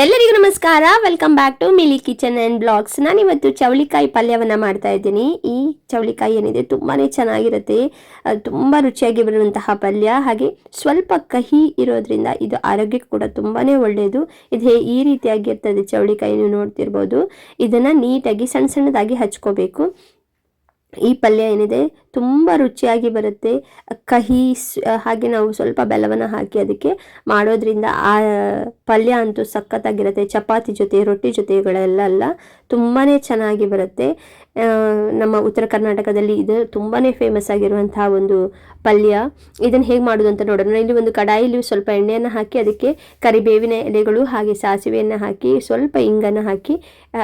ಎಲ್ಲರಿಗೂ ನಮಸ್ಕಾರ. Welcome back to Mili kitchen and blogs ನಾನಿವತ್ತು ಚವಳಿಕಾಯಿ ಪಲ್ಯವನ್ನು ಮಾಡ್ತಾ ಇದ್ದೀನಿ. ಈ ಚವಳಿಕಾಯಿ ಏನಿದೆ ತುಂಬಾ ಚೆನ್ನಾಗಿರುತ್ತೆ. ತುಂಬ ರುಚಿಯಾಗಿ ಬರುವಂತಹ ಪಲ್ಯ. ಹಾಗೆ ಸ್ವಲ್ಪ ಕಹಿ ಇರೋದ್ರಿಂದ ಇದು ಆರೋಗ್ಯಕ್ಕೆ ಕೂಡ ತುಂಬಾ ಒಳ್ಳೆಯದು ಇದು ಈ ರೀತಿಯಾಗಿರ್ತದೆ ಚವಳಿಕಾಯಿ ನೀವು ನೋಡ್ತಿರ್ಬೋದು. ಇದನ್ನು ನೀಟಾಗಿ ಸಣ್ಣ ಸಣ್ಣದಾಗಿ ಹಚ್ಕೋಬೇಕು. ಈ ಪಲ್ಯ ಏನಿದೆ ತುಂಬ ರುಚಿಯಾಗಿ ಬರುತ್ತೆ. ಕಹಿ ಹಾಗೆ ನಾವು ಸ್ವಲ್ಪ ಬೆಲ್ಲವನ್ನು ಹಾಕಿ ಅದಕ್ಕೆ ಮಾಡೋದ್ರಿಂದ ಆ, ಪಲ್ಯ ಅಂತೂ ಸಖತ್ತಾಗಿರುತ್ತೆ. ಚಪಾತಿ ಜೊತೆ, ರೊಟ್ಟಿ ಜೊತೆಗಳೆಲ್ಲ ಅಲ್ಲ ತುಂಬಾ ಚೆನ್ನಾಗಿ ಬರುತ್ತೆ. ನಮ್ಮ ಉತ್ತರ ಕರ್ನಾಟಕದಲ್ಲಿ ಇದು ತುಂಬಾ ಫೇಮಸ್ ಆಗಿರುವಂತಹ ಒಂದು ಪಲ್ಯ. ಇದನ್ನು ಹೇಗೆ ಮಾಡೋದು ಅಂತ ನೋಡೋಣ. ಇಲ್ಲಿ ಒಂದು ಕಡಾಯಿಲಿ ಸ್ವಲ್ಪ ಎಣ್ಣೆಯನ್ನು ಹಾಕಿ ಅದಕ್ಕೆ ಕರಿಬೇವಿನ ಎಲೆಗಳು ಹಾಗೆ ಸಾಸಿವೆಯನ್ನು ಹಾಕಿ ಸ್ವಲ್ಪ ಇಂಗನ್ನು ಹಾಕಿ,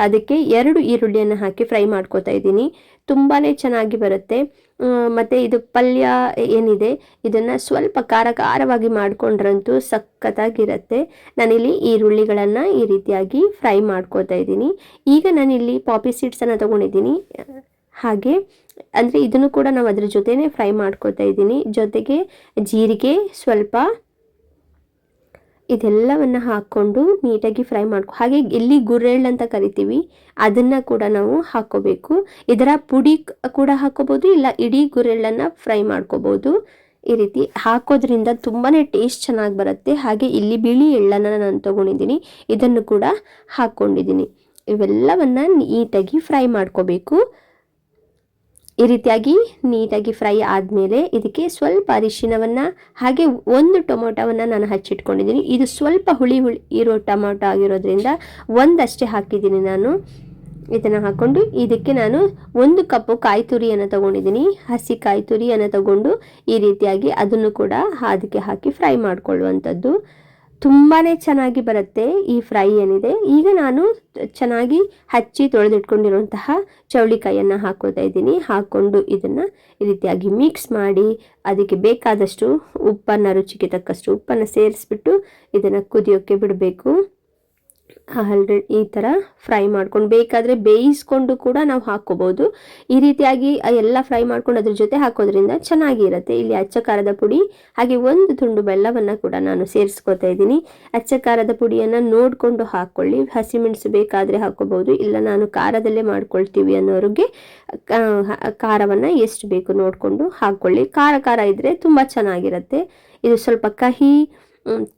ಅದಕ್ಕೆ ಎರಡು ಈರುಳ್ಳಿಯನ್ನು ಹಾಕಿ ಫ್ರೈ ಮಾಡ್ಕೋತಾ ಇದ್ದೀನಿ. ತುಂಬಾ ಚೆನ್ನಾಗಿ ಬರುತ್ತೆ. ಮತ್ತೆ ಇದು ಪಲ್ಯ ಏನಿದೆ, ಇದನ್ನು ಸ್ವಲ್ಪ ಖಾರ ಖಾರವಾಗಿ ಮಾಡಿಕೊಂಡ್ರಂತೂ ಸಖತ್ತಾಗಿರುತ್ತೆ. ನಾನಿಲ್ಲಿ ಈರುಳ್ಳಿಗಳನ್ನು ಈ ರೀತಿಯಾಗಿ ಫ್ರೈ ಮಾಡ್ಕೋತಾ ಇದ್ದೀನಿ. ಈಗ ನಾನಿಲ್ಲಿ ಪಾಪಿ ಸೀಡ್ಸನ್ನು ತೊಗೊಂಡಿದ್ದೀನಿ. ಹಾಗೆ, ಅಂದರೆ ಇದನ್ನು ಕೂಡ ನಾವು ಅದ್ರ ಜೊತೆನೇ ಫ್ರೈ ಮಾಡ್ಕೋತಾ ಇದ್ದೀನಿ. ಜೊತೆಗೆ ಜೀರಿಗೆ ಸ್ವಲ್ಪ ಇದೆಲ್ಲವನ್ನು ಹಾಕ್ಕೊಂಡು ನೀಟಾಗಿ ಫ್ರೈ ಮಾಡ್ಕೊ ಹಾಗೆ ಎಲ್ಲಿ ಗುರೆಳ್ಳು ಅಂತ ಕರಿತೀವಿ, ಅದನ್ನು ಕೂಡ ನಾವು ಹಾಕ್ಕೋಬೇಕು. ಇದರ ಪುಡಿ ಕೂಡ ಹಾಕ್ಕೋಬೋದು, ಇಲ್ಲ ಇಡೀ ಗುರೆಳ್ಳನ್ನು ಫ್ರೈ ಮಾಡ್ಕೋಬೋದು. ಈ ರೀತಿ ಹಾಕೋದ್ರಿಂದ ತುಂಬಾ ಟೇಸ್ಟ್ ಚೆನ್ನಾಗಿ ಬರುತ್ತೆ. ಹಾಗೆ ಇಲ್ಲಿ ಬಿಳಿ ಎಳ್ಳನ್ನು ನಾನು ತೊಗೊಂಡಿದ್ದೀನಿ, ಇದನ್ನು ಕೂಡ ಹಾಕ್ಕೊಂಡಿದ್ದೀನಿ. ಇವೆಲ್ಲವನ್ನು ನೀಟಾಗಿ ಫ್ರೈ ಮಾಡ್ಕೋಬೇಕು. ಈ ರೀತಿಯಾಗಿ ನೀಟಾಗಿ ಫ್ರೈ ಆದಮೇಲೆ ಇದಕ್ಕೆ ಸ್ವಲ್ಪ ಅರಿಶಿನವನ್ನು ಹಾಗೆ ಒಂದು ಟೊಮೊಟೊವನ್ನು ನಾನು ಹಚ್ಚಿಟ್ಕೊಂಡಿದ್ದೀನಿ. ಇದು ಸ್ವಲ್ಪ ಹುಳಿ ಹುಳಿ ಇರೋ ಟೊಮೊಟೊ ಆಗಿರೋದ್ರಿಂದ ಒಂದಷ್ಟೇ ಹಾಕಿದ್ದೀನಿ ನಾನು. ಇದನ್ನು ಹಾಕ್ಕೊಂಡು ಇದಕ್ಕೆ ನಾನು ಒಂದು ಕಪ್ಪು ಕಾಯಿ ತುರಿಯನ್ನು ತಗೊಂಡಿದ್ದೀನಿ. ಹಸಿ ಕಾಯಿ ತುರಿಯನ್ನು ತಗೊಂಡು ಈ ರೀತಿಯಾಗಿ ಅದನ್ನು ಕೂಡ ಅದಕ್ಕೆ ಹಾಕಿ ಫ್ರೈ ಮಾಡಿಕೊಳ್ಳುವಂಥದ್ದು. ತುಂಬಾ ಚೆನ್ನಾಗಿ ಬರುತ್ತೆ ಈ ಫ್ರೈ ಏನಿದೆ. ಈಗ ನಾನು ಚೆನ್ನಾಗಿ ಹಚ್ಚಿ ತೊಳೆದಿಟ್ಕೊಂಡಿರುವಂತಹ ಚೌಳಿಕಾಯಿಯನ್ನು ಹಾಕೋತಾ ಇದ್ದೀನಿ. ಹಾಕ್ಕೊಂಡು ಇದನ್ನು ಈ ರೀತಿಯಾಗಿ ಮಿಕ್ಸ್ ಮಾಡಿ ಅದಕ್ಕೆ ಬೇಕಾದಷ್ಟು ಉಪ್ಪನ್ನು, ರುಚಿಗೆ ತಕ್ಕಷ್ಟು ಉಪ್ಪನ್ನು ಸೇರಿಸ್ಬಿಟ್ಟು ಇದನ್ನು ಕುದಿಯೋಕ್ಕೆ ಬಿಡಬೇಕು. ಆಲ್ರೆಡಿ ಈ ಥರ ಫ್ರೈ ಮಾಡ್ಕೊಂಡು ಬೇಕಾದರೆ ಬೇಯಿಸ್ಕೊಂಡು ಕೂಡ ನಾವು ಹಾಕ್ಕೋಬೋದು. ಈ ರೀತಿಯಾಗಿ ಎಲ್ಲ ಫ್ರೈ ಮಾಡ್ಕೊಂಡು ಅದ್ರ ಜೊತೆ ಹಾಕೋದ್ರಿಂದ ಚೆನ್ನಾಗಿರುತ್ತೆ. ಇಲ್ಲಿ ಅಚ್ಚ ಖಾರದ ಪುಡಿ, ಹಾಗೆ ಒಂದು ತುಂಡು ಬೆಲ್ಲವನ್ನು ಕೂಡ ನಾನು ಸೇರಿಸ್ಕೊತಾ ಇದ್ದೀನಿ. ಅಚ್ಚ ಖಾರದ ಪುಡಿಯನ್ನು ನೋಡಿಕೊಂಡು ಹಾಕ್ಕೊಳ್ಳಿ ಹಸಿಮೆಣಸು ಬೇಕಾದರೆ ಹಾಕ್ಕೋಬೋದು. ಇಲ್ಲ ನಾನು ಖಾರದಲ್ಲೇ ಮಾಡ್ಕೊಳ್ತೀವಿ ಅನ್ನೋರಿಗೆ ಖಾರವನ್ನು ಎಷ್ಟು ಬೇಕು ನೋಡಿಕೊಂಡು ಹಾಕ್ಕೊಳ್ಳಿ ಖಾರ ಖಾರ ಇದ್ದರೆ ತುಂಬ ಚೆನ್ನಾಗಿರುತ್ತೆ. ಇದು ಸ್ವಲ್ಪ ಕಹಿ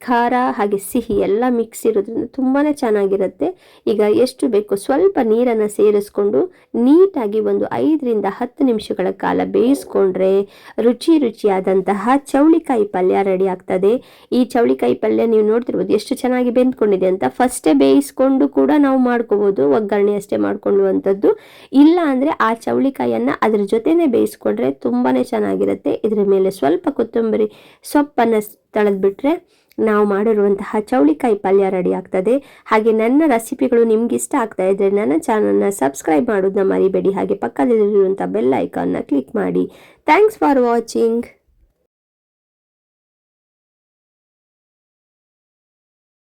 ಖಾರ ಹಾಗೆ ಸಿಹಿ ಎಲ್ಲ ಮಿಕ್ಸ್ ಇರೋದ್ರಿಂದ ತುಂಬಾ ಚೆನ್ನಾಗಿರುತ್ತೆ. ಈಗ ಎಷ್ಟು ಬೇಕು ಸ್ವಲ್ಪ ನೀರನ್ನು ಸೇರಿಸ್ಕೊಂಡು ನೀಟಾಗಿ ಒಂದು ಐದರಿಂದ ಹತ್ತು ನಿಮಿಷಗಳ ಕಾಲ ಬೇಯಿಸ್ಕೊಂಡ್ರೆ ರುಚಿ ರುಚಿಯಾದಂತಹ ಚೌಳಿಕಾಯಿ ಪಲ್ಯ ರೆಡಿ ಆಗ್ತದೆ. ಈ ಚೌಳಿಕಾಯಿ ಪಲ್ಯ ನೀವು ನೋಡ್ತಿರ್ಬೋದು ಎಷ್ಟು ಚೆನ್ನಾಗಿ ಬೆಂದ್ಕೊಂಡಿದೆ ಅಂತ ಫಸ್ಟೇ ಬೇಯಿಸ್ಕೊಂಡು ಕೂಡ ನಾವು ಮಾಡ್ಕೋಬೋದು, ಒಗ್ಗರಣೆ ಅಷ್ಟೇ ಮಾಡ್ಕೊಳ್ಳುವಂಥದ್ದು. ಇಲ್ಲ ಅಂದರೆ ಆ ಚೌಳಿಕಾಯಿಯನ್ನು ಅದ್ರ ಜೊತೆನೇ ಬೇಯಿಸ್ಕೊಂಡ್ರೆ ತುಂಬಾ ಚೆನ್ನಾಗಿರುತ್ತೆ. ಇದರ ಮೇಲೆ ಸ್ವಲ್ಪ ಕೊತ್ತಂಬರಿ ಸೊಪ್ಪನ್ನು ತಳೆದ್ಬಿಟ್ರೆ ನಾವು ಮಾಡಿರುವಂತಹ ಚೌಳಿಕಾಯಿ ಪಲ್ಯ ರೆಡಿ ಆಗ್ತದೆ. ಹಾಗೆ ನನ್ನ ರೆಸಿಪಿಗಳು ನಿಮ್ಗೆ ಇಷ್ಟ ಆಗ್ತಾ ಇದ್ರೆ ನನ್ನ ಚಾನಲ್ನ ಸಬ್ಸ್ಕ್ರೈಬ್ ಮಾಡೋದನ್ನ ಮರಿಬೇಡಿ. ಹಾಗೆ ಪಕ್ಕದಲ್ಲಿರುವಂಥ ಬೆಲ್ ಐಕಾನ್ನ ಕ್ಲಿಕ್ ಮಾಡಿ. Thanks for watching.